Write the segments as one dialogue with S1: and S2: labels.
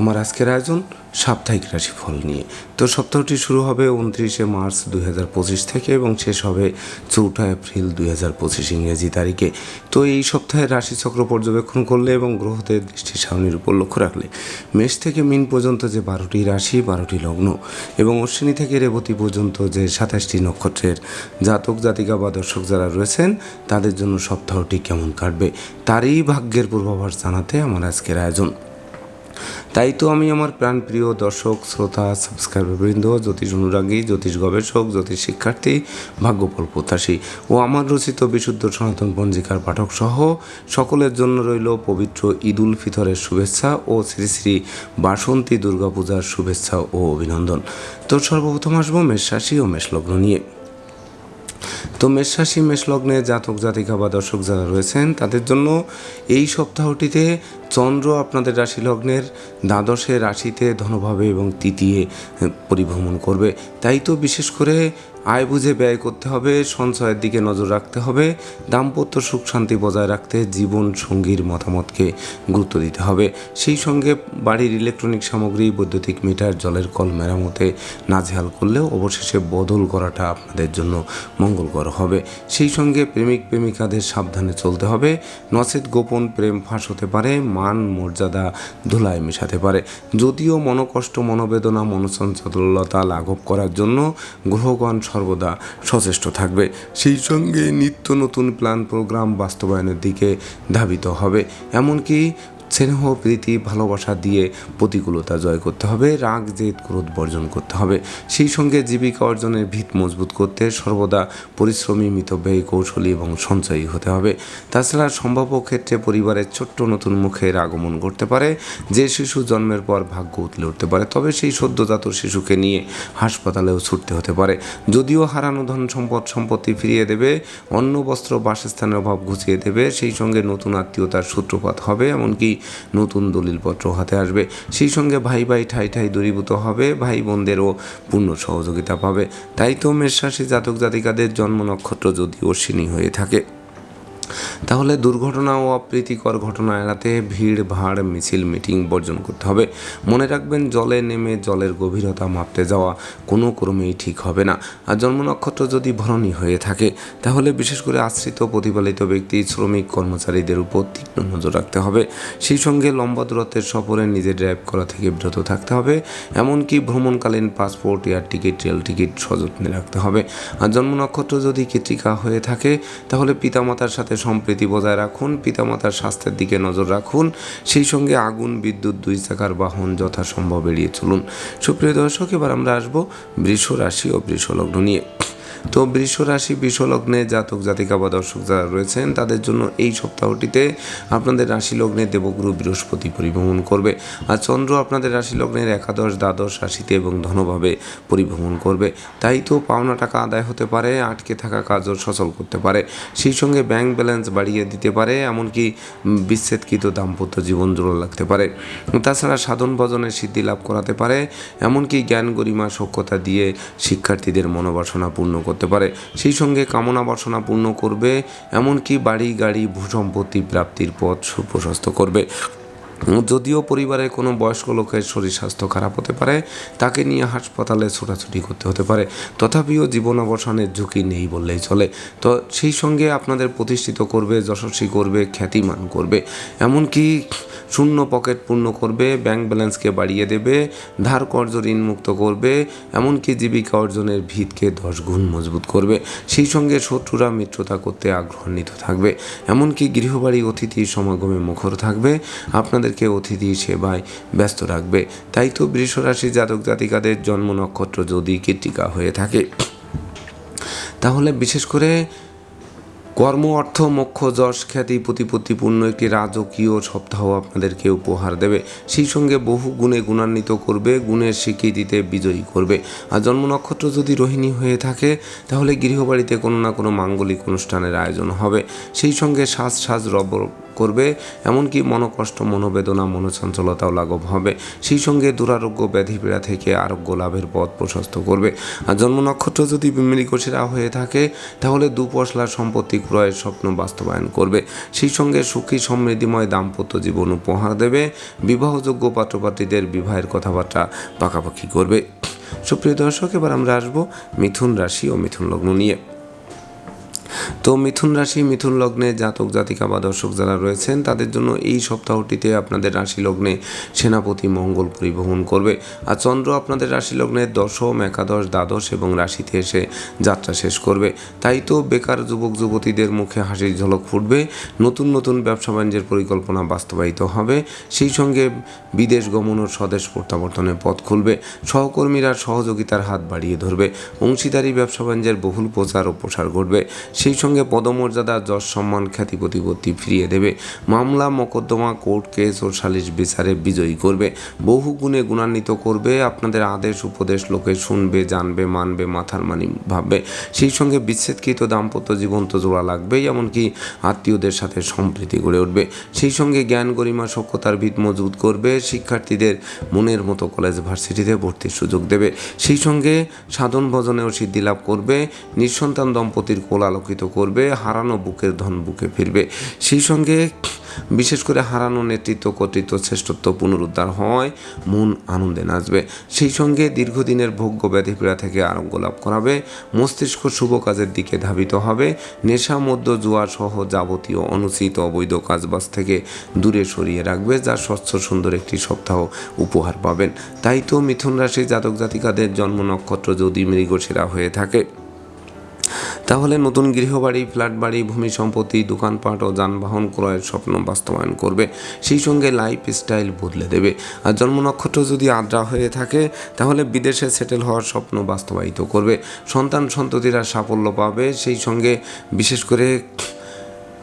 S1: আমার আজকের আয়োজন সাপ্তাহিক রাশিফল নিয়ে। তো সপ্তাহটি শুরু হবে উনত্রিশে মার্চ দুই হাজার পঁচিশ থেকে এবং শেষ হবে চৌঠা এপ্রিল দুই হাজার পঁচিশ ইংরেজি তারিখে। তো এই সপ্তাহে রাশিচক্র পর্যবেক্ষণ করলে এবং গ্রহদের দৃষ্টি সারণীর উপর লক্ষ্য রাখলে মেষ থেকে মিন পর্যন্ত যে বারোটি রাশি, বারোটি লগ্ন এবং অশ্বিনী থেকে রেবতী পর্যন্ত যে সাতাশটি নক্ষত্রের জাতক, জাতিকা বা দর্শক যারা রয়েছেন, তাদের জন্য সপ্তাহটি কেমন কাটবে, তারই ভাগ্যের পূর্বাভাস জানাতে আমার আজকের আয়োজন। তাই তো আমি আমার প্রাণপ্রিয় দর্শক, শ্রোতা, সাবস্ক্রাইবারবৃন্দ, জ্যোতিষ অনুরাগী, জ্যোতিষ গবেষক, জ্যোতিষ শিক্ষার্থী, ভাগ্যফল প্রত্যাশী ও আমার রচিত বিশুদ্ধ সনাতন পঞ্জিকার পাঠক সহ সকলের জন্য রইল পবিত্র ঈদ উল ফিতরের শুভেচ্ছা ও শ্রী শ্রী বাসন্তী দুর্গাপূজার শুভেচ্ছা ও অভিনন্দন। তো সর্বপ্রথম আসব মেষ রাশি ও মেষলগ্ন নিয়ে। তো মেষরাশি, মেষলগ্নে জাতক, জাতিকা বা দর্শক যারা রয়েছেন, তাদের জন্য এই সপ্তাহটিতে চন্দ্র আপনাদের রাশি লগ্নের দ্বাদশে রাশিতে ধনভাবে এবং তৃতীয় পরিভ্রমণ করবে। তাই তো বিশেষ করে আয় বুঝে ব্যয় করতে হবে, সঞ্চয়ের দিকে নজর রাখতে হবে, দাম্পত্য সুখ শান্তি বজায় রাখতে জীবন সঙ্গীর মতামতকে গুরুত্ব দিতে হবে। সেই সঙ্গে বাড়ির ইলেকট্রনিক সামগ্রী, বৈদ্যুতিক মিটার, জলের কল, মেরামতে নাজেহাল করলেও অবশেষে বদল করাটা আপনাদের জন্য মঙ্গলকর হবে। সেই সঙ্গে প্রেমিক, প্রেমিকাদের সাবধানে চলতে হবে। নচেত গোপন প্রেম ফাঁস হতে পারে, মান, মর্যাদা ধুলায় মেশাতে পারে। যদিও মনকষ্ট, মনোবেদনা মনসঞ্চলতা লাঘব করার জন্য গ্রহগণ সর্বদা সচেষ্ট থাকবে। সেই সঙ্গে নিত্য নতুন প্ল্যান প্রোগ্রাম বাস্তবায়নের দিকে ধাবিত হবে। এমনকি স্নেহ, প্রীতি, ভালোবাসা দিয়ে প্রতিকূলতা জয় করতে হবে, রাগ, জেদ, ক্রোধ বর্জন করতে হবে। সেই সঙ্গে জীবিকা অর্জনের ভিত মজবুত করতে সর্বদা পরিশ্রমী, মিতব্যয়ী, কৌশলী এবং সঞ্চয়ী হতে হবে। তাছাড়া সম্ভাব্য ক্ষেত্রে পরিবারের ছোট্ট নতুন মুখের আগমন করতে পারে। যে শিশু জন্মের পর ভাগ্য উতলে উঠতে পারে, তবে সেই সদ্যজাত শিশুকে নিয়ে হাসপাতালেও ছুটতে হতে পারে। যদিও হারানো ধন সম্পদ, সম্পত্তি ফিরিয়ে দেবে, অন্ন, বস্ত্র, বাসস্থানের অভাব ঘুচিয়ে দেবে, সেই সঙ্গে নতুন আত্মীয়তার সূত্রপাত হবে, এমনকি নতুন দলিলপত্র হাতে আসবে। সেই সঙ্গে ভাই ভাই ঠাই ঠাই দূরীভূত হবে, ভাই বোনদেরও পূর্ণ সহযোগিতা পাবে। তাই তো মেষরাশি জাতক জাতিকাদের জন্ম নক্ষত্র যদি অশ্বিনী হয়ে থাকে। তাহলে দুর্ঘটনা ও অপ্রীতিকর ঘটনা এড়াতে ভিড়, ভাড়, মিছিল, মিটিং বর্জন করতে হবে। মনে রাখবেন, জলে নেমে জলের গভীরতা মাপতে যাওয়া কোনো ক্রমেই ঠিক হবে না। আর জন্ম নক্ষত্র যদি ভরণী হয়ে থাকে, তাহলে বিশেষ করে আশ্রিত প্রতিপালিত ব্যক্তি, শ্রমিক, কর্মচারীদের উপর তীক্ষ্ণ নজর রাখতে হবে। সেই সঙ্গে লম্বা দূরত্বের সফরে নিজে ড্রাইভ করা থেকে বিরত থাকতে হবে। এমনকি ভ্রমণকালীন passport, air ticket, rail ticket সযত্নে রাখতে হবে। আর জন্ম নক্ষত্র যদি কৃত্রিকা হয়ে থাকে, তাহলে পিতামাতার সাথে সম্প্রীতি বজায় রাখুন, পিতামাতার স্বাস্থ্যের দিকে নজর রাখুন, সেই সঙ্গে আগুন, বিদ্যুৎ, দুই চাকার বাহন যথাসম্ভব এড়িয়ে চলুন। সুপ্রিয় দর্শক, এবার আমরা আসব বৃষ রাশি ও বৃষলগ্ন নিয়ে। তো বৃষ রাশি লগ্নে জাতক, জাতিকা বা দর্শক যারা রয়েছেন, তাদের জন্য এই সপ্তাহটিতে আপনাদের রাশি লগ্নে দেবগুরু বৃহস্পতি পরিভ্রমণ করবে। আর চন্দ্র আপনাদের রাশি লগ্নের একাদশ, দ্বাদশ রাশিতে এবং ধনভাবে পরিভ্রমণ করবে। তাই তো পাওনা টাকা আদায় হতে পারে, আটকে থাকা কাজও সচল করতে পারে। সেই সঙ্গে ব্যাংক ব্যালেন্স বাড়িয়ে দিতে পারে, এমনকি বিচ্ছেদকৃত দাম্পত্য জীবন জোড়া লাগতে পারে। তাছাড়া সাধন ভজনের সিদ্ধি লাভ করাতে পারে, এমনকি জ্ঞান গরিমা সক্ষতা দিয়ে শিক্ষার্থীদের মনোবাসনা পূর্ণ করতে পারে। সেই সঙ্গে কামনা বাসনা পূর্ণ করবে, এমনকি বাড়ি গাড়ি ভূসম্পত্তি প্রাপ্তির পথ সুপ্রশস্ত করবে। যদিও পরিবারে কোনো বয়স্ক লোকের শরীর স্বাস্থ্য খারাপ হতে পারে, তাকে নিয়ে হাসপাতালে ছোটাছুটি করতে হতে পারে। তথাপিও জীবন অবসানের ঝুঁকি নেই বললেই চলে। তো সেই সঙ্গে আপনাদের প্রতিষ্ঠিত করবে, যশস্বী করবে, খ্যাতিমান করবে। এমনকি শূন্য পকেট পূর্ণ করবে, ব্যাংক ব্যালেন্সকে বাড়িয়ে দেবে, ধার কর্য ঋণ মুক্ত করবে, এমনকি জীবিকা অর্জনের ভিতকে দশ গুণ মজবুত করবে। সেই সঙ্গে শত্রুরা মিত্রতা করতে আগ্রহান্বিত থাকবে। এমনকি গৃহবাড়ি অতিথি সমাগমে মুখর থাকবে। আপনাদেরকে অতিথি সেবায় ব্যস্ত রাখবে। তাই তো বৃষরাশি জাতক জাতিকাদের জন্ম নক্ষত্র যদি কীর্তিকা হয়ে থাকে। তাহলে বিশেষ করে কর্ম, অর্থ, মোক্ষ, যশ, খ্যাতি, প্রতিপত্তিপূর্ণ একটি রাজকীয় সপ্তাহ আপনাদেরকে উপহার দেবে। সেই সঙ্গে বহু গুণে গুণান্বিত করবে, গুণের স্বীকৃতিতে বিজয়ী করবে। আর জন্ম নক্ষত্র যদি রোহিণী হয়ে থাকে, তাহলে গৃহবাড়িতে কোনো না কোনো মাঙ্গলিক অনুষ্ঠানের আয়োজন হবে। সেই সঙ্গে সাজ সাজ রব করবে, এমনকি মনোকষ্ট, মনোবেদনা, মনোচঞ্চলতাও লাঘব হবে। সেই সঙ্গে দুরারোগ্য ব্যাধি পীড়া থেকে আরোগ্য লাভের পথ প্রশস্ত করবে। আর জন্ম নক্ষত্র যদি মৃগশিরা হয়ে থাকে, তাহলে দুপশলা সম্পত্তি ক্রয়ের স্বপ্ন বাস্তবায়ন করবে। সেই সঙ্গে সুখী, সমৃদ্ধিময় দাম্পত্য জীবন উপহার দেবে। বিবাহযোগ্য পাত্রপাত্রীদের বিবাহের কথাবার্তা পাকাপাকি করবে। সুপ্রিয় দর্শক, এবার আমরা আসব মিথুন রাশি ও মিথুন লগ্ন নিয়ে। তো মিথুন রাশি, মিথুন লগ্নে জাতক, জাতিকা বা দর্শক যারা রয়েছেন, তাদের জন্য এই সপ্তাহটিতে আপনাদের রাশি লগ্নে সেনাপতি মঙ্গল পরিবহন করবে। আর চন্দ্র আপনাদের রাশি লগ্নের দশম, একাদশ, দ্বাদশ এবং রাশিতে এসে যাত্রা শেষ করবে। তাই তো বেকার যুবক, যুবতীদের মুখে হাসির ঝলক ফুটবে। নতুন নতুন ব্যবসা বাণিজ্যের পরিকল্পনা বাস্তবায়িত হবে। সেই সঙ্গে বিদেশ গমন ও স্বদেশ প্রত্যাবর্তনের পথ খুলবে। সহকর্মীরা সহযোগিতার হাত বাড়িয়ে ধরবে। অংশীদারি ব্যবসা বাণিজ্যের বহুল প্রচার ও প্রসার ঘটবে। সেই সঙ্গে পদমর্যাদা যশ সম্মান খ্যাতি প্রতিপত্তি ফিরিয়ে দেবে। মামলা, মোকদ্দমা, কোর্ট কেস ও সালিশ বিচারে বিজয়ী করবে। বহু গুণে গুণান্বিত করবে, আপনাদের আদেশ, উপদেশ, লোকে শুনবে, জানবে, মানবে, মাথার মানি ভাববে। সেই সঙ্গে বিচ্ছেদকৃত দাম্পত্য জীবন তো জোড়া লাগবে এমনকি আত্মীয়দের সাথে সম্প্রীতি গড়ে উঠবে। সেই সঙ্গে জ্ঞান, গরিমা সক্ষতার ভিত মজবুত করবে। শিক্ষার্থীদের মনের মতো কলেজ ভার্সিটিতে ভর্তির সুযোগ দেবে। সেই সঙ্গে সাধন ভজনেও সিদ্ধি লাভ করবে। নিঃসন্তান দম্পতির কোল আলোকিত করবে, হারানো বুকের ধন বুকে ফিরবে। সেই সঙ্গে বিশেষ করে হারানো নেতৃত্ব, কর্তৃত্ব, শ্রেষ্ঠত্ব পুনরুদ্ধার হয়, মন আনন্দে নাচবে। সেই সঙ্গে দীর্ঘদিনের ভোগ্য ব্যাধি পীড়া থেকে আরোগ্য লাভ করাবে, মস্তিষ্ক শুভ কাজের দিকে ধাবিত হবে। নেশা মধ্য জুয়া সহ যাবতীয় অনুচিত অবৈধ কাজবাজ থেকে দূরে সরিয়ে রাখবে, যা স্বচ্ছ সুন্দর একটি সপ্তাহ উপহার পাবেন। তাই তো মিথুন রাশি জাতক জাতিকাদের জন্ম নক্ষত্র যদি মৃগশিরা হয়ে থাকে তাহলে নতুন গৃহবাড়ি ফ্ল্যাট বাড়ি ভূমি সম্পত্তি, দোকানপাট ও যানবাহন ক্রয়ের স্বপ্ন বাস্তবায়ন করবে। সেই সঙ্গে লাইফ স্টাইল বদলে দেবে। আর জন্ম নক্ষত্র যদি আদ্রা হয়ে থাকে, তাহলে বিদেশে সেটেল হওয়ার স্বপ্ন বাস্তবায়িত করবে। সন্তান সন্ততিরা সাফল্য পাবে। সেই সঙ্গে বিশেষ করে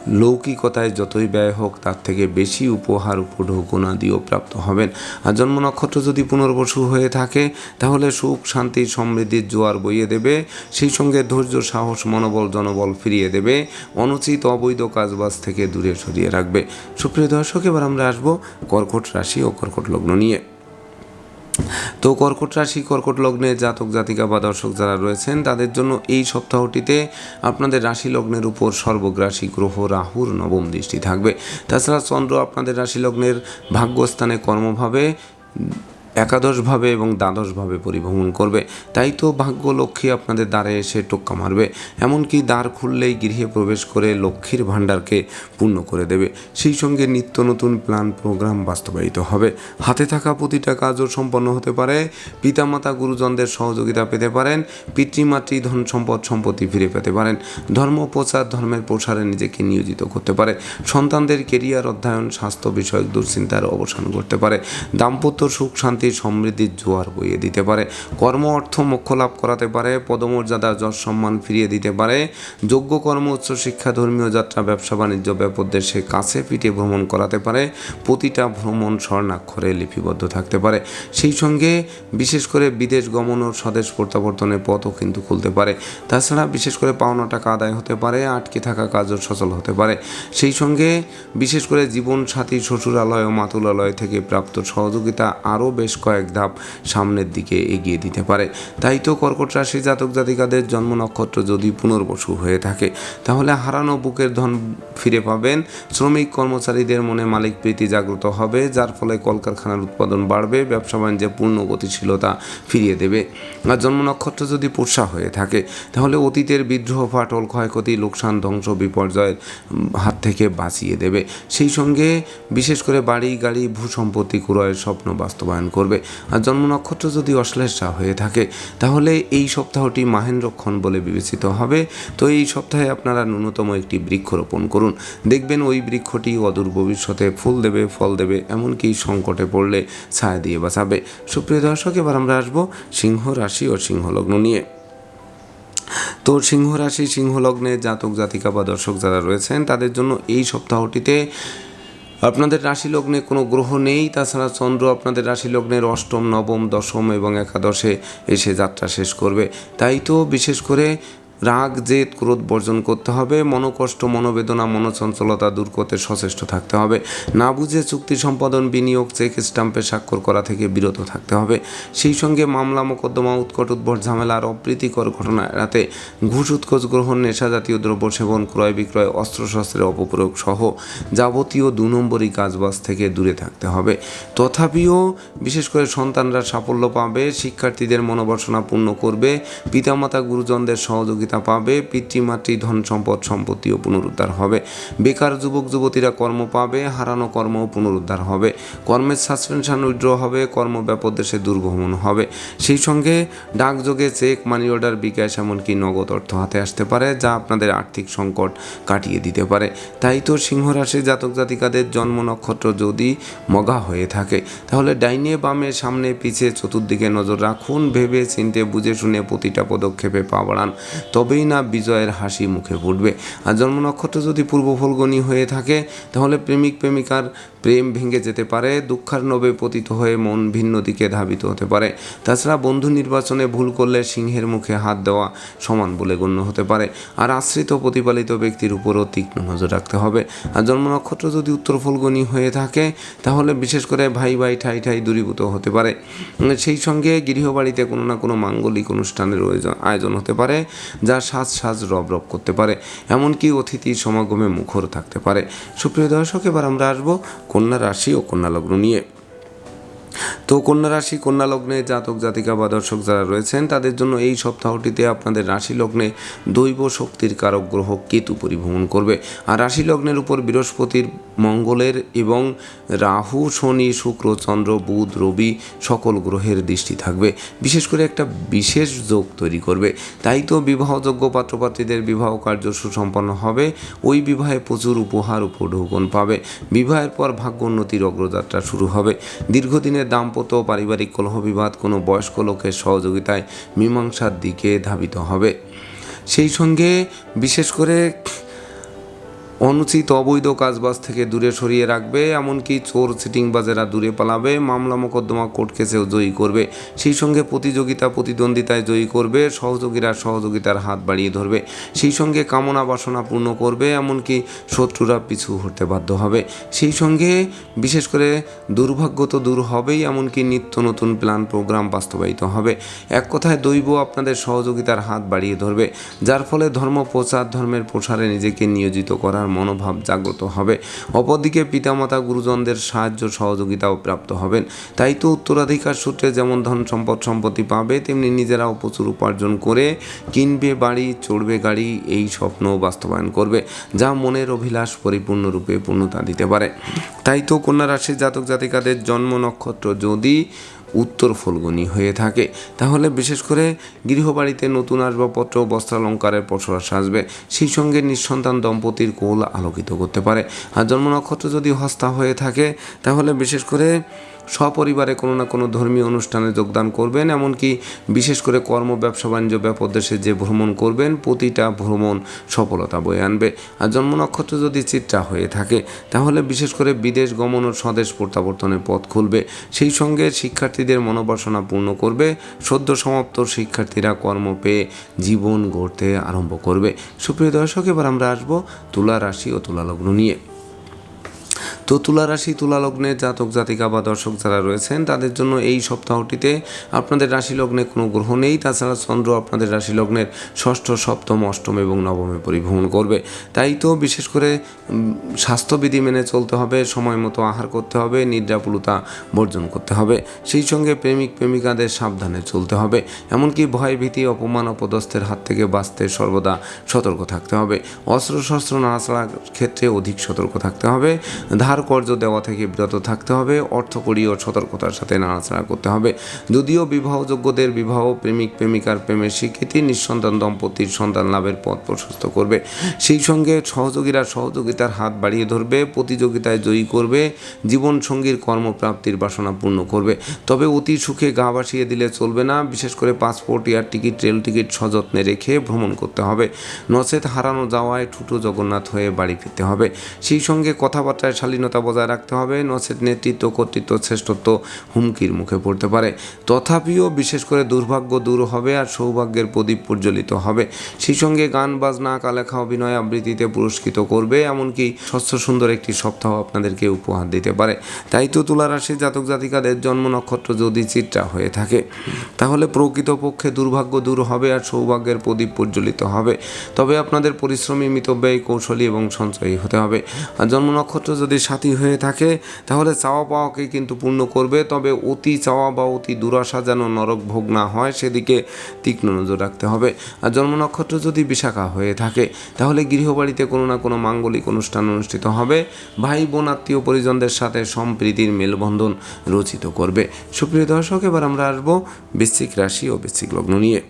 S1: লৌকিকতায় যতই ব্যয় হোক, তার থেকে বেশি উপহার উপঢৌকনা দিয়েও প্রাপ্ত হবেন। আর জন্ম নক্ষত্র যদি পুনর্বসু হয়ে থাকে, তাহলে সুখ, শান্তি সমৃদ্ধির জোয়ার বইয়ে দেবে। সেই সঙ্গে ধৈর্য, সাহস, মনোবল, জনবল ফিরিয়ে দেবে। অনুচিত, অবৈধ কাজবাজ থেকে দূরে সরিয়ে রাখবে। সুপ্রিয় দর্শক, এবার আমরা আসব কর্কট রাশি ও কর্কট লগ্ন নিয়ে। তো কর্কট রাশি, কর্কট লগ্নের জাতক, জাতিকা বা দর্শক যারা রয়েছেন, তাদের জন্য এই সপ্তাহটিতে আপনাদের রাশি লগ্নের উপর সর্বগ্রাসী গ্রহ রাহুর নবম দৃষ্টি থাকবে। তাছাড়া চন্দ্র আপনাদের রাশি লগ্নের ভাগ্যস্থানে কর্মভাবে একাদশভাবে এবং দ্বাদশভাবে পরিভ্রমণ করবে। তাই তো ভাগ্য লক্ষ্মী আপনাদের দ্বারে এসে টোক্কা মারবে। এমনকি দ্বার খুললেই গৃহে প্রবেশ করে লক্ষ্মীর ভাণ্ডারকে পূর্ণ করে দেবে। সেই সঙ্গে নিত্য নতুন প্ল্যান প্রোগ্রাম বাস্তবায়িত হবে। হাতে থাকা প্রতিটা কাজও সম্পন্ন হতে পারে। পিতামাতা গুরুজনদের সহযোগিতা পেতে পারেন। পিতৃমাতৃ ধন সম্পদ সম্পত্তি ফিরে পেতে পারেন। ধর্ম, প্রচার, ধর্মের প্রসারে নিজেকে নিয়োজিত করতে পারে। সন্তানদের কেরিয়ার অধ্যয়ন, স্বাস্থ্য বিষয়ক দুশ্চিন্তার অবসান করতে পারে। দাম্পত্য সুখ শান্তি সমৃদ্ধির জোয়ার বইয়ে দিতে পারে। কর্ম, অর্থ মোক্ষ লাভ করাতে পারে। পদমর্যাদা যশ সম্মান ফিরিয়ে দিতে পারে। যোগ্য কর্ম, উচ্চ শিক্ষা, ধর্মীয় যাত্রা, ব্যবসা, বাণিজ্য ব্যাপদেশে কাছে পিঠে ভ্রমণ করাতে পারে। প্রতিটা ভ্রমণ স্বর্ণাক্ষরে লিপিবদ্ধ থাকতে পারে। সেই সঙ্গে বিশেষ করে বিদেশ গমন ও স্বদেশ প্রত্যাবর্তনের পথও কিন্তু খুলতে পারে। তাছাড়া বিশেষ করে পাওনা টাকা আদায় হতে পারে, আটকে থাকা কাজও সচল হতে পারে। সেই সঙ্গে বিশেষ করে জীবন সাথী শ্বশুরালয় ও মাতুলালয় থেকে প্রাপ্ত সহযোগিতা আরও বেশ কয়েক ধাপ সামনের দিকে এগিয়ে দিতে পারে। তাই তো কর্কট রাশি জাতক জাতিকাদের জন্ম নক্ষত্র যদি পুনর্বসু হয়ে থাকে, তাহলে হারানো বুকের ধন ফিরে পাবেন। শ্রমিক কর্মচারীদের মনে মালিক প্রীতি জাগ্রত হবে, যার ফলে কলকারখানার উৎপাদন বাড়বে, ব্যবসা বাণিজ্যে পূর্ণ গতিশীলতা ফিরিয়ে দেবে। আর জন্ম নক্ষত্র যদি পোষা হয়ে থাকে, তাহলে অতীতের বিদ্রোহ, ফাটল, ক্ষয়ক্ষতি, লোকসান, ধ্বংস, বিপর্যয়ের হাত থেকে বাঁচিয়ে দেবে। সেই সঙ্গে বিশেষ করে বাড়ি, গাড়ি ভূ সম্পত্তি ক্রয়ের স্বপ্ন বাস্তবায়ন করবে। আর জন্ম নক্ষত্র যদি অশ্লেষা হয়ে থাকে, তাহলে এই সপ্তাহটি মাহেন্দ্রক্ষণ বলে বিবেচিত হবে। তো এই সপ্তাহে আপনারা ন্যূনতম একটি বৃক্ষরোপণ করুন। দেখবেন ওই বৃক্ষটি অদূর ভবিষ্যতে ফুল দেবে, ফল দেবে, এমনকি সংকটে পড়লে ছায়া দিয়ে বাঁচাবে। সুপ্রিয় দর্শক, এবার আমরা আসব সিংহ রাশি ও সিংহ লগ্ন নিয়ে। তো সিংহ রাশি সিংহ লগ্নে জাতক জাতিকা বা দর্শক যারা রয়েছেন, তাদের জন্য এই সপ্তাহটিতে আপনাদের রাশি লগ্নে কোনো গ্রহ নেই, তাছাড়া চন্দ্র আপনাদের রাশি লগ্নের অষ্টম, নবম, দশম এবং একাদশে এসে যাত্রা শেষ করবে। তাই তো বিশেষ করে রাগ, জেদ, ক্রোধ বর্জন করতে হবে, মনোকষ্ট, মনোবেদনা, মনোচঞ্চলতা দূর করতে সচেষ্ট থাকতে হবে। না বুঝে চুক্তি সম্পাদন, বিনিয়োগ, চেক স্টাম্পে স্বাক্ষর করা থেকে বিরত থাকতে হবে। সেই সঙ্গে মামলা, মোকদ্দমা, উৎকট ঝামেলা আর অপ্রীতিকর ঘটনা এড়াতে ঘুষ, উৎকোচ, গ্রহণ নেশা জাতীয় দ্রব্য সেবন, ক্রয় বিক্রয়, অস্ত্রশস্ত্রের অপপ্রয়োগ সহ যাবতীয় দু নম্বরই কাজবাজ থেকে দূরে থাকতে হবে। তথাপিও বিশেষ করে সন্তানরা সাফল্য পাবে, শিক্ষার্থীদের মনোবাসনা পূর্ণ করবে, পিতামাতা, গুরুজনদের সহযোগিতা পাবে পিতৃমাতৃ ধন, সম্পদ, সম্পত্তিও পুনরুদ্ধার হবে। বেকার যুবক, যুবতীরা কর্ম পাবে, হারানো কর্মও পুনরুদ্ধার হবে। কর্মের সাসপেনশন উইড্র হবে, কর্ম ব্যাপক দেশে দুর্গমন হবে। সেই সঙ্গে ডাকযোগে চেক মানি অর্ডার বিকাশ এমনকি নগদ অর্থ হাতে আসতে পারে, যা আপনাদের আর্থিক সংকট কাটিয়ে দিতে পারে। তাই তো সিংহ রাশির জাতক জাতিকাদের জন্ম নক্ষত্র যদি মগা হয়ে থাকে, তাহলে ডাইনে বামে, সামনে পিছে চতুর্দিকে নজর রাখুন ভেবে চিনতে বুঝে শুনে প্রতিটা পদক্ষেপে পা বাড়ান। তবেই না বিজয়ের হাসি মুখে ফুটবে। আর জন্ম নক্ষত্র যদি পূর্ব ফলগণী হয়ে থাকে, তাহলে প্রেমিক প্রেমিকার প্রেম ভেঙে যেতে পারে দুঃখার্ণবে পতিত হয়ে মন ভিন্ন দিকে ধাবিত হতে পারে। তাছাড়া বন্ধু নির্বাচনে ভুল করলে সিংহের মুখে হাত দেওয়া সমান বলে গণ্য হতে পারে। আর আশ্রিত প্রতিপালিত ব্যক্তির উপরও তীক্ষ্ণ নজর রাখতে হবে। আর জন্ম নক্ষত্র যদি উত্তর ফলগণী হয়ে থাকে, তাহলে বিশেষ করে ভাই ভাই, ঠাই ঠাই দূরীভূত হতে পারে। সেই সঙ্গে গৃহবাড়িতে কোনো না কোনো মাঙ্গলিক অনুষ্ঠানের আয়োজন হতে পারে। যা সাজ সাজ রব রব করতে পারে, এমনকি অতিথি সমাগমে মুখর থাকতে পারে। সুপ্রিয় দর্শক, এবার আমরা আসব কন্যা রাশি ও কন্যা লগ্ন নিয়ে। তো কন্যা রাশি, কন্যা লগ্নে জাতক, জাতিকা বা দর্শক যারা রয়েছেন, তাদের জন্য এই সপ্তাহটিতে আপনাদের রাশি লগ্নে দৈব শক্তির কারক গ্রহ কেতু পরিভ্রমণ করবে। আর রাশি লগ্নের উপর বৃহস্পতির, মঙ্গলের এবং রাহু, শনি, শুক্র, চন্দ্র, বুধ, রবি সকল গ্রহের দৃষ্টি থাকবে। বিশেষ করে একটা বিশেষ যোগ তৈরি করবে। তাই তো বিবাহযোগ্য পাত্রপাত্রীদের বিবাহ কার্য সুসম্পন্ন হবে। ওই বিবাহে প্রচুর উপহার উপঢৌকন পাবে। বিবাহের পর ভাগ্য উন্নতির অগ্রযাত্রা শুরু হবে। দীর্ঘদিনের দাম্পত্য ও পারিবারিক কলহ বিবাদ কোনো বয়স্ক লোকের সহযোগিতায় মীমাংসার দিকে ধাবিত হবে। সেই সঙ্গে বিশেষ করে অনুচিত অবৈধ কাজবাজ থেকে দূরে সরিয়ে রাখবে, এমনকি চোর সিটিংবাজেরা দূরে পালাবে, মামলা মোকদ্দমা কোর্ট কেসেও জয়ী করবে। সেই সঙ্গে প্রতিযোগিতা, প্রতিদ্বন্দ্বিতায় জয়ী করবে, সহযোগীরা সহযোগিতার হাত বাড়িয়ে ধরবে। সেই সঙ্গে কামনা বাসনা পূর্ণ করবে, এমনকি শত্রুরা পিছু হতে বাধ্য হবে। সেই সঙ্গে বিশেষ করে দুর্ভাগ্য তো দূর হবেই, এমনকি নিত্য নতুন প্ল্যান প্রোগ্রাম বাস্তবায়িত হবে। এক কথায় দৈব আপনাদের সহযোগিতার হাত বাড়িয়ে ধরবে, যার ফলে ধর্ম, প্রচার, ধর্মের প্রসারে নিজেকে নিয়োজিত করার মনোভাব জাগ্রত হবে। অপরদিকে পিতামাতা গুরুজনদের সাহায্য সহযোগিতাও প্রাপ্ত হবেন। তাই তো উত্তরাধিকার সূত্রে যেমন ধন সম্পদ সম্পত্তি পাবে, তেমনি নিজেরাও প্রচুর উপার্জন করে কিনবে বাড়ি, চড়বে গাড়ি, এই স্বপ্ন বাস্তবায়ন করবে, যা মনের অভিলাষ পরিপূর্ণরূপে পূর্ণতা দিতে পারে। তাই তো কন্যা রাশির জাতক জাতিকাদের জন্ম নক্ষত্র যদি উত্তর ফলগুনি হয়ে থাকে। তাহলে বিশেষ করে গৃহবাড়িতে নতুন আসবাবপত্র, বস্ত্রালঙ্কারের পসরা আসবে সেই সঙ্গে নিঃসন্তান দম্পতির কোল আলোকিত করতে পারে। আর জন্ম নক্ষত্র যদি হস্তা হয়ে থাকে, তাহলে বিশেষ করে সপরিবারে কোনো না কোনো ধর্মীয় অনুষ্ঠানে যোগদান করবেন, এমনকি বিশেষ করে কর্ম, ব্যবসা, বাণিজ্য ব্যাপদেশে যে ভ্রমণ করবেন, প্রতিটা ভ্রমণ সফলতা বয়ে আনবে। আর জন্ম নক্ষত্র যদি চিত্রা হয়ে থাকে, তাহলে বিশেষ করে বিদেশ গমন ও স্বদেশ প্রত্যাবর্তনের পথ খুলবে। সেই সঙ্গে শিক্ষার্থীদের মনোবাসনা পূর্ণ করবে। সদ্য সমাপ্ত শিক্ষার্থীরা কর্ম পেয়ে জীবন গড়তে আরম্ভ করবে। সুপ্রিয় দর্শক, এবার আমরা আসব তুলা রাশি ও তুলা লগ্ন নিয়ে। তো তুলা রাশি, তুলা লগ্নে জাতক, জাতিকা বা দর্শক যারা রয়েছেন, তাদের জন্য এই সপ্তাহটিতে আপনাদের রাশি লগ্নে কোনো গ্রহ নেই। তাছাড়া চন্দ্র আপনাদের রাশি লগ্নের ষষ্ঠ, সপ্তম, অষ্টম এবং নবমে পরিভ্রমণ করবে। তাই তো বিশেষ করে স্বাস্থ্যবিধি মেনে চলতে হবে, সময় মতো আহার করতে হবে, নিদ্রাপুলতা বর্জন করতে হবে। সেই সঙ্গে প্রেমিক, প্রেমিকাদের সাবধানে চলতে হবে। এমনকি ভয়, ভীতি, অপমান, অপদস্থের হাত থেকে বাঁচতে সর্বদা সতর্ক থাকতে হবে। অস্ত্র শস্ত্র নাড়াচাড়ার ক্ষেত্রে অধিক সতর্ক থাকতে হবে। ধার কর্য দেওয়া থেকে বিরত থাকতে হবে অর্থকরী ও সতর্কতার সাথে নাড়াচাড়া করতে হবে। যদিও বিবাহযোগ্যদের বিবাহ প্রেমিক, প্রেমিকার প্রেমের স্বীকৃতি, নিঃসন্তান দম্পতির সন্তান লাভের পথ প্রশস্ত করবে। সেই সঙ্গে সহযোগীরা সহযোগিতার হাত বাড়িয়ে ধরবে, প্রতিযোগিতায় জয়ী করবে জীবন সঙ্গীর কর্মপ্রাপ্তির বাসনা পূর্ণ করবে। তবে অতি সুখে গা ভাসিয়ে দিলে চলবে না, বিশেষ করে passport, air ticket, rail ticket সযত্নে রেখে ভ্রমণ করতে হবে। নচেত হারানো যাওয়ায় ঠুটো জগন্নাথ হয়ে বাড়ি ফিরতে হবে। সেই সঙ্গে কথাবার্তায় শালীনতা বজায় রাখতে হবে, নচেত নেতৃত্ব, কর্তৃত্ব, শ্রেষ্ঠত্ব হুমকির মুখে পড়তে পারে। তথাপিও বিশেষ করে দুর্ভাগ্য দূর হবে আর সৌভাগ্যের প্রদীপ প্রজ্বলিত হবে। সেই সঙ্গে গান, বাজনা আঁকালেখা অভিনয় আবৃত্তিতে পুরস্কৃত করবে, এমনকি স্বচ্ছ সুন্দর একটি সপ্তাহ আপনাদেরকে উপহার দিতে পারে। তাই তো তুলা রাশির জাতক জাতিকাদের জন্ম নক্ষত্র যদি চিত্রা হয়ে থাকে, তাহলে প্রকৃতপক্ষে দুর্ভাগ্য দূর হবে আর সৌভাগ্যের প্রদীপ প্রজ্বলিত হবে। তবে আপনাদের পরিশ্রমী, মিতব্যয়ী, কৌশলী এবং সঞ্চয়ী হতে হবে। আর জন্ম নক্ষত্র যদি সাথী হয়ে থাকে, তাহলে চাওয়া পাওয়াকে কিন্তু পূর্ণ করবে। তবে অতি চাওয়া বা অতি দুরাশা যেন নরক ভোগ না হয়, সেদিকে তীক্ষ্ণ নজর রাখতে হবে। আর জন্ম নক্ষত্র যদি বিশাখা হয়ে থাকে, তাহলে গৃহবাড়িতে কোনো না কোনো মাঙ্গলিক অনুষ্ঠান অনুষ্ঠিত হবে। ভাই, বোন, আত্মীয় পরিজনদের সাথে সম্প্রীতির মেলবন্ধন রচিত করবে। সুপ্রিয় দর্শক, এবার আমরা আসব বৃশ্চিক রাশি ও বৃশ্চিক লগ্ন নিয়ে।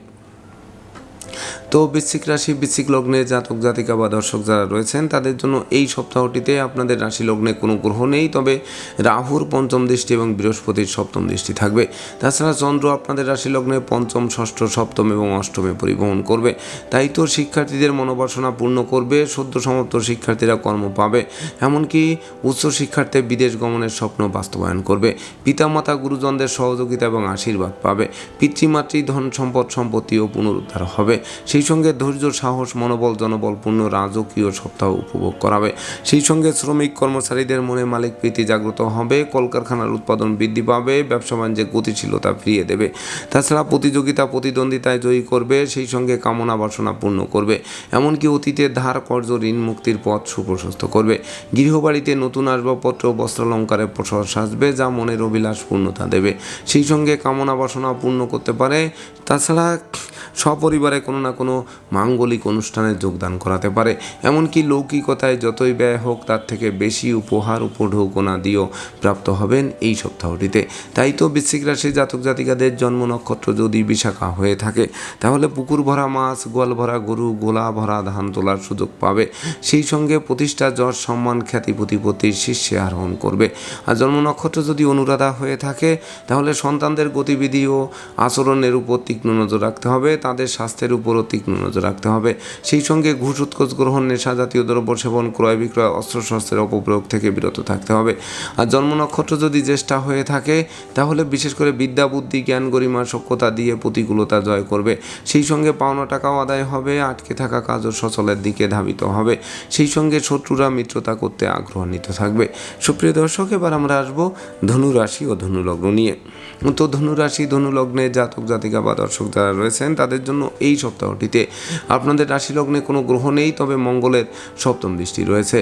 S1: তো বৃশ্চিক রাশি, বৃশ্চিক লগ্নে জাতক, জাতিকা বা দর্শক যারা রয়েছেন, তাদের জন্য এই সপ্তাহটিতে আপনাদের রাশি লগ্নে কোনো গ্রহ নেই, তবে রাহুর পঞ্চম দৃষ্টি এবং বৃহস্পতির সপ্তম দৃষ্টি থাকবে। তাছাড়া চন্দ্র আপনাদের রাশি লগ্নে পঞ্চম, ষষ্ঠ, সপ্তম এবং অষ্টমে পরিবহন করবে। তাই তো শিক্ষার্থীদের মনোবাসনা পূর্ণ করবে, সদ্য সমাপ্ত শিক্ষার্থীরা কর্ম পাবে। এমনকি উচ্চ শিক্ষার্থে বিদেশ গমনের স্বপ্ন বাস্তবায়ন করবে। পিতামাতা, গুরুজনদের সহযোগিতা এবং আশীর্বাদ পাবে। পিতৃমাতৃ ধন সম্পদ সম্পত্তিও পুনরুদ্ধার হবে। সেই সঙ্গে ধৈর্য, সাহস, মনোবল, জনবলপূর্ণ রাজকীয় সপ্তাহ উপভোগ করাবে। সেই সঙ্গে শ্রমিক কর্মচারীদের মনে মালিক প্রীতি জাগ্রত হবে, কলকারখানার উৎপাদন বৃদ্ধি পাবে, ব্যবসা বাণিজ্যে গতিশীলতা ফিরিয়ে দেবে। তাছাড়া প্রতিযোগিতা, প্রতিদ্বন্দ্বিতায় জয়ী করবে, সেই সঙ্গে কামনা বাসনা পূর্ণ করবে। এমনকি অতীতের ধার কর্য ঋণ মুক্তির পথ সুপ্রশস্ত করবে। গৃহবাড়িতে নতুন আসবাবপত্র, বস্ত্রালঙ্কারে প্রসার সাজবে, যা মনের অভিলাষ পূর্ণতা দেবে। সেই সঙ্গে কামনা বাসনা পূর্ণ করতে পারে। তাছাড়া সপরিবারে কোনো না কোনো মাঙ্গলিক অনুষ্ঠানে যোগদান করাতে পারে। এমনকি লৌকিকতায় যতই ব্যয় হোক, তার থেকে বেশি উপহার উপঢৌকনা দিয়েও প্রাপ্ত হবেন এই সপ্তাহটিতে। তাই তো বৃশ্চিক রাশির জাতক জাতিকাদের জন্ম নক্ষত্র যদি বিশাখা হয়ে থাকে, তাহলে পুকুর ভরা মাছ, গোয়াল ভরা গরু, গোলা ভরা ধান তোলার সুযোগ পাবে। সেই সঙ্গে প্রতিষ্ঠা যশ সম্মান, খ্যাতি প্রতিপত্তির শীর্ষে আরোহণ করবে। আর জন্ম নক্ষত্র যদি অনুরাধা হয়ে থাকে, তাহলে সন্তানদের গতিবিধি ও আচরণের উপর তীক্ষ্ণ নজর রাখতে হবে। তাদের স্বাস্থ্যের উপরও তীক্ষ্ণ নজর রাখতে হবে। সেই সঙ্গে ঘুষ, উৎকোচ গ্রহণ, নেশা জাতীয় দ্রব্য সেবন, ক্রয় বিক্রয়, অস্ত্রশস্ত্রের অপপ্রয়োগ থেকে বিরত থাকতে হবে। আর জন্ম নক্ষত্র যদি জ্যেষ্ঠা হয়ে থাকে, তাহলে বিশেষ করে বিদ্যা, বুদ্ধি, জ্ঞান, গরিমা সক্ষতা দিয়ে প্রতিকূলতা জয় করবে। সেই সঙ্গে পাওনা টাকাও আদায় হবে, আটকে থাকা কাজও সচলের দিকে ধাবিত হবে। সেই সঙ্গে শত্রুরা মিত্রতা করতে আগ্রহান্বিত থাকবে। সুপ্রিয় দর্শক, এবার আমরা আসব ধনু রাশি ও ধনুলগ্ন নিয়ে। তো ধনুরাশি, ধনুলগ্নে জাতক জাতিকা বা দর্শক যারা রয়েছেন, তাদের জন্য এই সপ্তাহটিতে আপনাদের রাশি লগ্নে কোনো গ্রহ নেই তবে মঙ্গলের সপ্তম দৃষ্টি রয়েছে।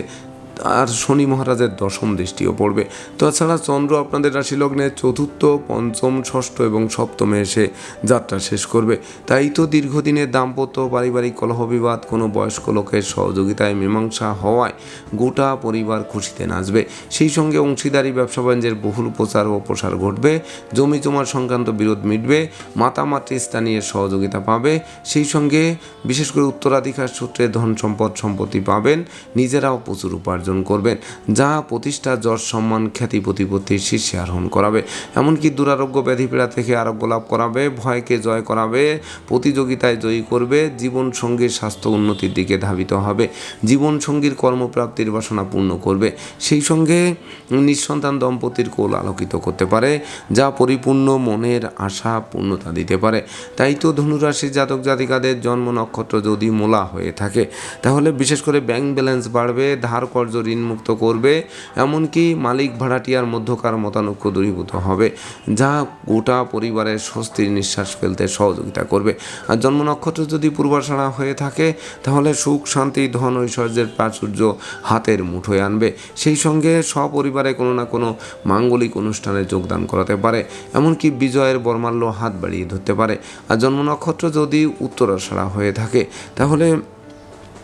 S1: আর শনি মহারাজের দশম দৃষ্টিও পড়বে। তাছাড়া চন্দ্র আপনাদের রাশি লগ্নে চতুর্থ, পঞ্চম, ষষ্ঠ এবং সপ্তমে এসে যাত্রা শেষ করবে। তাই তো দীর্ঘদিনের দাম্পত্য, পারিবারিক কলহ বিবাদ কোনো বয়স্ক লোকের সহযোগিতায় মীমাংসা হওয়ায় গোটা পরিবার খুশিতে নাচবে। সেই সঙ্গে অংশীদারি, ব্যবসা বাণিজ্যের বহুল প্রচার ও প্রসার ঘটবে। জমি জমার সংক্রান্ত বিরোধ মিটবে। মাতামাতৃ স্থানীয় সহযোগিতা পাবে। সেই সঙ্গে বিশেষ করে উত্তরাধিকার সূত্রে ধন সম্পদ সম্পত্তি পাবেন। নিজেরাও প্রচুর উপার্জন করবেন, যা প্রতিষ্ঠা যশ সম্মান খ্যাতি প্রতিপত্তির শীর্ষে আরোহণ করাবে। এমনকি দুরারোগ্য ব্যাধিপীড়া থেকে আরোগ্য লাভ করাবে, ভয়কে জয় করাবে, প্রতিযোগিতায় জয়ী করবে জীবন সঙ্গীর স্বাস্থ্য উন্নতির দিকে ধাবিত হবে জীবন সঙ্গীর কর্মপ্রাপ্তির বাসনা পূর্ণ করবে। সেই সঙ্গে নিঃসন্তান দম্পতির কোল আলোকিত করতে পারে, যা পরিপূর্ণ মনের আশা পূর্ণতা দিতে পারে। তাই তো ধনুরাশির জাতক জাতিকাদের জন্ম নক্ষত্র যদি মোলা হয়ে থাকে, তাহলে বিশেষ করে ব্যাংক ব্যালেন্স বাড়বে, ধার কর্য ঋণ মুক্ত করবে, এমনকি মালিক ভাড়াটিয়ার মধ্যকার মতানৈক্য দূরীভূত হবে, যা গোটা পরিবারের স্বস্তির নিঃশ্বাস ফেলতে সহযোগিতা করবে। আর জন্ম নক্ষত্র যদি পূর্বাশাড়া হয়ে থাকে, তাহলে সুখ, শান্তি, ধন, ঐশ্বর্যের প্রাচুর্য হাতের মুঠোয় আনবে। সেই সঙ্গে সপরিবারে কোনো না কোনো মাঙ্গলিক অনুষ্ঠানে যোগদান করাতে পারে, এমনকি বিজয়ের বর্মাল্য হাত বাড়িয়ে ধরতে পারে। আর জন্ম নক্ষত্র যদি উত্তরাশাড়া হয়ে থাকে, তাহলে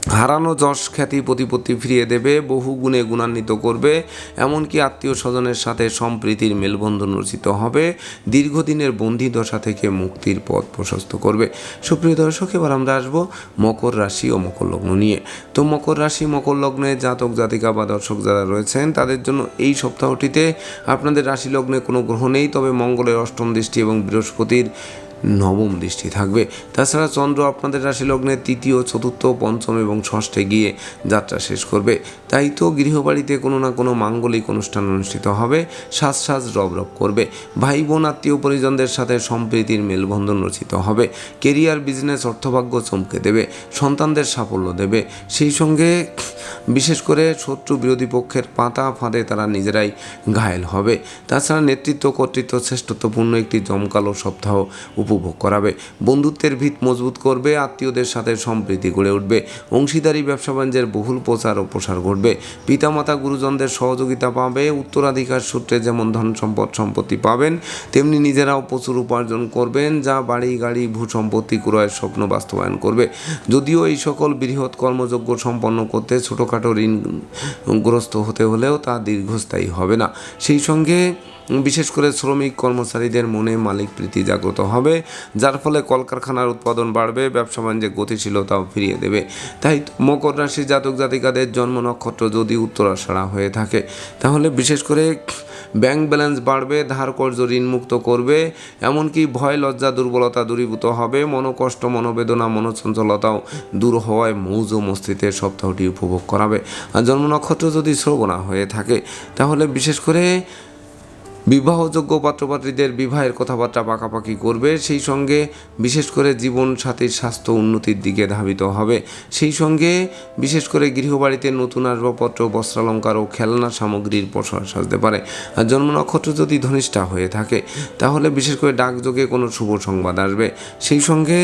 S1: হারানো যশ খ্যাতি প্রতিপত্তি ফিরিয়ে দেবে, বহু গুণে গুণান্বিত করবে, এমনকি আত্মীয় স্বজনের সাথে সম্প্রীতির মেলবন্ধন রচিত হবে, দীর্ঘদিনের বন্দি দশা থেকে মুক্তির পথ প্রশস্ত করবে। সুপ্রিয় দর্শক, এবার আমরা আসব মকর রাশি ও মকর লগ্ন নিয়ে। তো মকর রাশি, মকর লগ্নে জাতক, জাতিকা বা দর্শক যারা রয়েছেন, তাদের জন্য এই সপ্তাহটিতে আপনাদের রাশি লগ্নে কোনো গ্রহ নেই, তবে মঙ্গলের অষ্টম দৃষ্টি এবং বৃহস্পতির নবম দৃষ্টি থাকবে। তাছাড়া চন্দ্র আপনাদের রাশি লগ্নের তৃতীয়, চতুর্থ, পঞ্চম এবং ষষ্ঠে গিয়ে যাত্রা শেষ করবে। তাই তো গৃহবাড়িতে কোনো না কোনো মাঙ্গলিক অনুষ্ঠান অনুষ্ঠিত হবে। সাজ সাজ রব রব করবে। ভাই বোন আত্মীয় পরিজনদের সাথে সম্প্রীতির মেলবন্ধন রচিত হবে। কেরিয়ার, বিজনেস, অর্থভাগ্য চমকে দেবে। সন্তানদের সাফল্য দেবে। সেই সঙ্গে বিশেষ করে শত্রু বিরোধী পক্ষের পাতা ফাঁদে তারা নিজেরাই ঘায়েল হবে। তাছাড়া নেতৃত্ব কর্তৃত্ব শ্রেষ্ঠত্বপূর্ণ একটি জমকালো সপ্তাহ উপভোগ করাবে। বন্ধুত্বের ভিত মজবুত করবে, আত্মীয়দের সাথে সম্প্রীতি গড়ে উঠবে, অংশীদারি ব্যবসা বাণিজ্যের বহুল প্রচার ও প্রসার ঘটবে। পিতামাতা গুরুজনদের সহযোগিতা পাবে, উত্তরাধিকার সূত্রে যেমন ধন সম্পদ সম্পত্তি পাবেন, তেমনি নিজেরাও প্রচুর উপার্জন করবেন, যা বাড়ি, গাড়ি, ভূ সম্পত্তি ক্রয়ের স্বপ্ন বাস্তবায়ন করবে। যদিও এই সকল বৃহৎ কর্মযোগ্য সম্পন্ন করতে ছোটোখাটো ঋণগ্রস্ত হতে হলেও তা দীর্ঘস্থায়ী হবে না। সেই সঙ্গে বিশেষ করে শ্রমিক কর্মচারীদের মনে মালিক প্রীতি জাগ্রত হবে, যার ফলে কলকারখানার উৎপাদন বাড়বে, ব্যবসা বাণিজ্যে গতিশীলতাও ফিরিয়ে দেবে। তাই মকর রাশি জাতক জাতিকাদের জন্ম নক্ষত্র যদি উত্তরাষাঢ়া হয়ে থাকে, তাহলে বিশেষ করে ব্যাংক ব্যালেন্স বাড়বে, ধার কর্য ঋণমুক্ত করবে, এমনকি ভয়, লজ্জা, দুর্বলতা দূরীভূত হবে, মনোকষ্ট, মনোবেদনা, মনোচঞ্চলতাও দূর হওয়ায় মৌজ ও মস্তিতে সপ্তাহটি উপভোগ করাবে। আর জন্ম নক্ষত্র যদি শ্রবণা হয়ে থাকে, তাহলে বিশেষ করে বিবাহযোগ্য পাত্রপাত্রীদের বিবাহের কথাবার্তা পাকাপাকি করবে, সেই সঙ্গে বিশেষ করে জীবন সাথীর স্বাস্থ্য উন্নতির দিকে ধাবিত হবে। সেই সঙ্গে বিশেষ করে গৃহবাড়িতে নতুন আসবাবপত্র, বস্ত্রালঙ্কার ও খেলনা সামগ্রীর প্রসার সাজতে পারে। আর জন্ম নক্ষত্র যদি ধনিষ্ঠা হয়ে থাকে, তাহলে বিশেষ করে ডাকযোগে কোনো শুভ সংবাদ আসবে। সেই সঙ্গে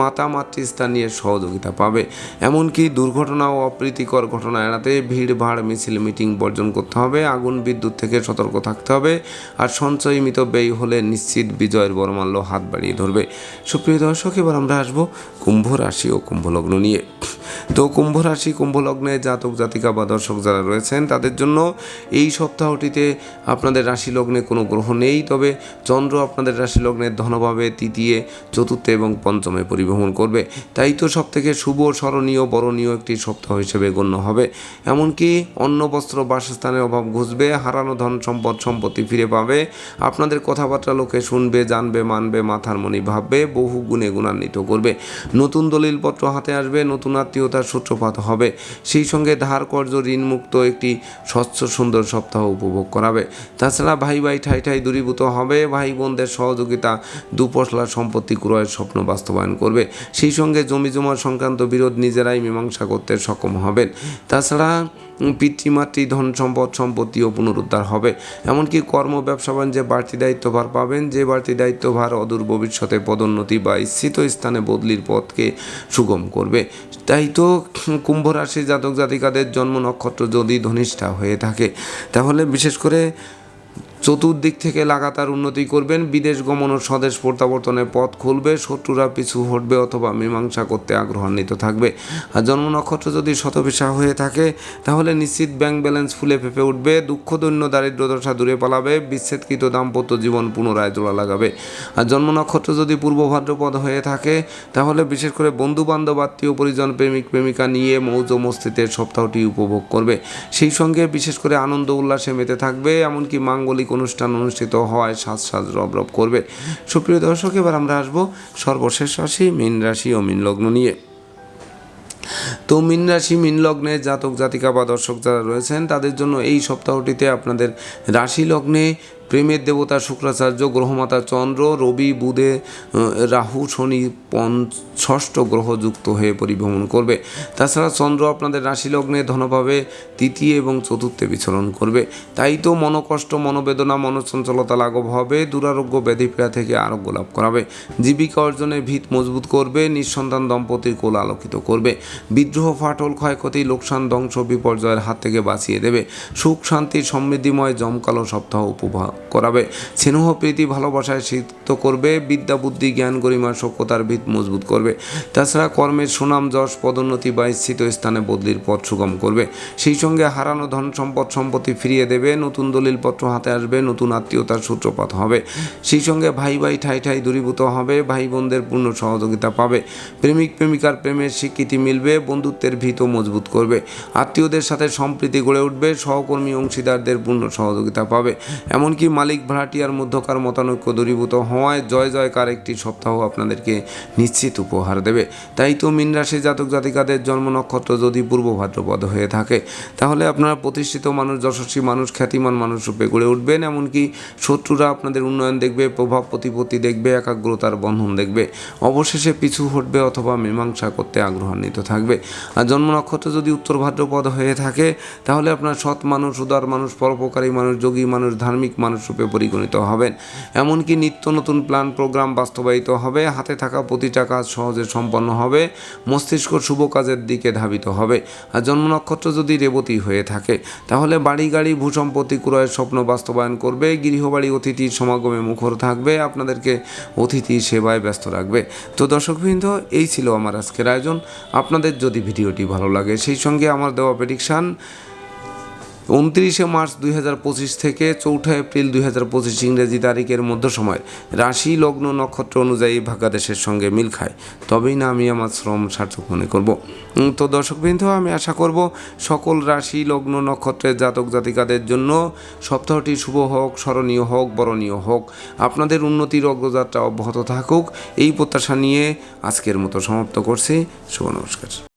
S1: মাতা মাতৃস্থানীয় সহযোগিতা পাবে। এমনকি দুর্ঘটনা ও অপ্রীতিকর ঘটনা এড়াতে ভিড় ভাড় মিছিল মিটিং বর্জন করতে হবে আগুন বিদ্যুৎ থেকে সতর্ক থাকতে হবে। আর সঞ্চয় মিত ব্যয় হলে নিশ্চিত বিজয়ের বরমাল্য হাত বাড়িয়ে ধরবে। সুপ্রিয় দর্শক, এবার আমরা আসব কুম্ভ রাশি ও কুম্ভ লগ্ন নিয়ে। তো কুম্ভ রাশি, কুম্ভ লগ্নে জাতক, জাতিকা বা দর্শক যারা রয়েছেন, তাদের জন্য এই সপ্তাহটিতে আপনাদের রাশি লগ্নে কোনো গ্রহ নেই। তবে চন্দ্র আপনাদের রাশি লগ্নের ধনভাবে তৃতীয়, চতুর্থে এবং পঞ্চমে পরিভ্রমণ করবে। তাই তো সব থেকে শুভ, স্মরণীয়, বরণীয় একটি সপ্তাহ হিসেবে গণ্য হবে। এমনকি অন্ন, বস্ত্র বাসস্থানের অভাব ঘুষবে, হারানো ধন সম্পদ, সম্পত্তি ফিরে পাবে। আপনাদের কথাবার্তা লোকে শুনবে, জানবে, মানবে, মাথার মনি ভাববে, বহু গুণে গুণান্বিত করবে। নতুন দলিলপত্র হাতে আসবে, নতুন আত্মীয়তার সূত্রপাত হবে। সেই সঙ্গে ধার কর্য ঋণমুক্ত একটি স্বচ্ছ সুন্দর সপ্তাহ উপভোগ করাবে। তাছাড়া ভাই ভাই ঠাই ঠাই দূরীভূত হবে। ভাই বোনদের সহযোগিতা দুপশলা সম্পত্তি ক্রয়ের স্বপ্ন বাস্তবায়ন করবে। সেই সঙ্গে জমি জমা সংক্রান্ত বিরোধ নিজেরাই মীমাংসা করতে সক্ষম হবেন। তাছাড়া পিতৃমাতৃ ধন সম্পদ, সম্পত্তিও পুনরুদ্ধার হবে। এমনকি কর্ম, ব্যবসা, বাণিজ্যে বাড়তি দায়িত্বভার পাবেন, যে বাড়তি দায়িত্বভার অদূর ভবিষ্যতে পদোন্নতি বা ইচ্ছিত স্থানে বদলির পথকে সুগম করবে। তাই তো কুম্ভ রাশি জাতক জাতিকাদের জন্ম নক্ষত্র যদি ধনিষ্ঠা হয়ে থাকে, তাহলে বিশেষ করে চতুর্দিক থেকে লাগাতার উন্নতি করবেন, বিদেশ গমন ও স্বদেশ প্রত্যাবর্তনের পথ খুলবে, শত্রুরা পিছু হটবে অথবা মীমাংসা করতে আগ্রহান্বিত থাকবে। আর জন্ম নক্ষত্র যদি শতভিসা হয়ে থাকে, তাহলে নিশ্চিত ব্যাংক ব্যালেন্স ফুলে ফেপে উঠবে, দুঃখ, দৈন্য, দারিদ্র দশা দূরে পালাবে, বিচ্ছেদকৃত দাম্পত্য জীবন পুনরায় জোড়া লাগাবে। আর জন্ম নক্ষত্র যদি পূর্ব ভাদ্রপদ হয়ে থাকে, তাহলে বিশেষ করে বন্ধু বান্ধব আত্মীয়, পরিজন, প্রেমিক, প্রেমিকা নিয়ে মৌজ মস্তিতে সপ্তাহটি উপভোগ করবে। সেই সঙ্গে বিশেষ করে আনন্দ, উল্লাসে মেতে থাকবে, এমনকি মাঙ্গলিক অনুষ্ঠান অনুষ্ঠিত হওয়ায় সাজ সাজ রব রব করবে। সুপ্রিয় দর্শক, এবার আমরা আসব সর্বশেষ রাশি, মীন রাশি ও মীন লগ্ন নিয়ে। তো মীন রাশি, মীন লগ্নে জাতক জাতিকা বা দর্শক যারা রয়েছেন, তাদের জন্য এই সপ্তাহটিতে আপনাদের রাশি লগ্নে প্রেমের দেবতা শুক্রাচার্য, গ্রহমাতা চন্দ্র, রবি, বুধে রাহু, শনি ষষ্ঠ গ্রহ যুক্ত হয়ে পরিভ্রমণ করবে। তাছাড়া চন্দ্র আপনাদের রাশি লগ্নে ধনভাবে তৃতীয় এবং চতুর্থে বিচরণ করবে। তাই তো মনোকষ্ট, মনোবেদনা, মনোচঞ্চলতা লাঘব হবে, দুরারোগ্য ব্যাধিপীড়া থেকে আরোগ্য লাভ করাবে। জীবিকা অর্জনে ভিত মজবুত করবে, নিঃসন্তান দম্পতির কোল আলোকিত করবে। বিদ্রোহ, ফাটল, ক্ষয়ক্ষতি, লোকসান, ধ্বংস, বিপর্যয়ের হাত থেকে বাঁচিয়ে দেবে। সুখ, শান্তি, সমৃদ্ধিময়, জমকালো সপ্তাহ উপভোগ করাবে। স্নেহ, প্রীতি, ভালোবাসায় সিদ্ধ করবে। বিদ্যা, বুদ্ধি, জ্ঞান, গরিমা, সভ্যতার ভিত মজবুত করবে। তাছাড়া কর্মের সুনাম, যশ, পদোন্নতি বা স্থিত স্থানে বদলির পথ সুগম করবে। সেই সঙ্গে হারানো ধন সম্পদ, সম্পত্তি ফিরিয়ে দেবে। নতুন দলিলপত্র হাতে আসবে। নতুন আত্মীয়তার সূত্রপাত হবে। সেই সঙ্গে ভাই ভাই, ঠাই ঠাই দূরীভূত হবে। ভাই বোনদের পূর্ণ সহযোগিতা পাবে। প্রেমিক, প্রেমিকার প্রেমের স্বীকৃতি মিলবে। বন্ধুত্বের ভিত মজবুত করবে। আত্মীয়দের সাথে সম্প্রীতি গড়ে উঠবে। সহকর্মী, অংশীদারদের পূর্ণ সহযোগিতা পাবে। এমনকি মালিক ভাড়াটিয়ার মধ্যকার মতানৈক্য দূরীভূত হওয়ায় জয় জয়কার একটি সপ্তাহ আপনাদেরকে নিশ্চিত উপহার দেবে। তাই তো মীন রাশি জাতক জাতিকাদের জন্ম নক্ষত্র যদি পূর্ব ভাদ্রপদ হয়ে থাকে, তাহলে আপনারা প্রতিষ্ঠিত মানুষ, যশস্বী মানুষ, খ্যাতিমান মানুষ রূপে গড়ে উঠবেন, এমনকি শত্রুরা আপনাদের উন্নয়ন দেখবে, প্রভাব প্রতিপত্তি দেখবে, একাগ্রতার বন্ধন দেখবে। অবশেষে পিছু হটবে অথবা মীমাংসা করতে আগ্রহান্বিত থাকবে। আর জন্ম নক্ষত্র যদি উত্তর ভাদ্রপদ হয়ে থাকে, তাহলে আপনার সৎ মানুষ, উদার মানুষ, পরোপকারী মানুষ, যোগী মানুষ, ধার্মিক মানুষ রূপে পরিগণিত হবেন। এমনকি নিত্য নতুন প্ল্যান প্রোগ্রাম বাস্তবায়িত হবে, হাতে থাকা প্রতিটা কাজ সহজে সম্পন্ন হবে মস্তিষ্ক শুভ কাজের দিকে ধাবিত হবে। আর জন্ম নক্ষত্র যদি রেবতী হয়ে থাকে, তাহলে বাড়ি গাড়ি ভূসম্পত্তি ক্রয়ের স্বপ্ন বাস্তবায়ন করবে, গৃহবাড়ি অতিথির সমাগমে মুখর থাকবে, আপনাদেরকে অতিথি সেবায় ব্যস্ত রাখবে। তো দর্শকবৃন্দ, এই ছিল আমার আজকের আয়োজন। আপনাদের যদি ভিডিওটি ভালো লাগে, সেই সঙ্গে আমার দেওয়া প্রেডিকশান উনত্রিশে মার্চ দুই হাজার পঁচিশ থেকে চৌঠা এপ্রিল দুই হাজার পঁচিশ ইংরেজি তারিখের মধ্য সময় রাশি লগ্ন নক্ষত্র অনুযায়ী ভাগ্যাদেশের সঙ্গে মিল খায়। তবেই না আমি আমার শ্রম সার্থক মনে করব। তো দর্শকবৃন্দ, আমি আশা করব সকল রাশি লগ্ন নক্ষত্রের জাতক জাতিকাদের জন্য সপ্তাহটি শুভ হোক, স্মরণীয় হোক, বরণীয় হোক। আপনাদের উন্নতির অগ্রযাত্রা অব্যাহত থাকুক। এই প্রত্যাশা নিয়ে আজকের মতো সমাপ্ত করছি। শুভ নমস্কার।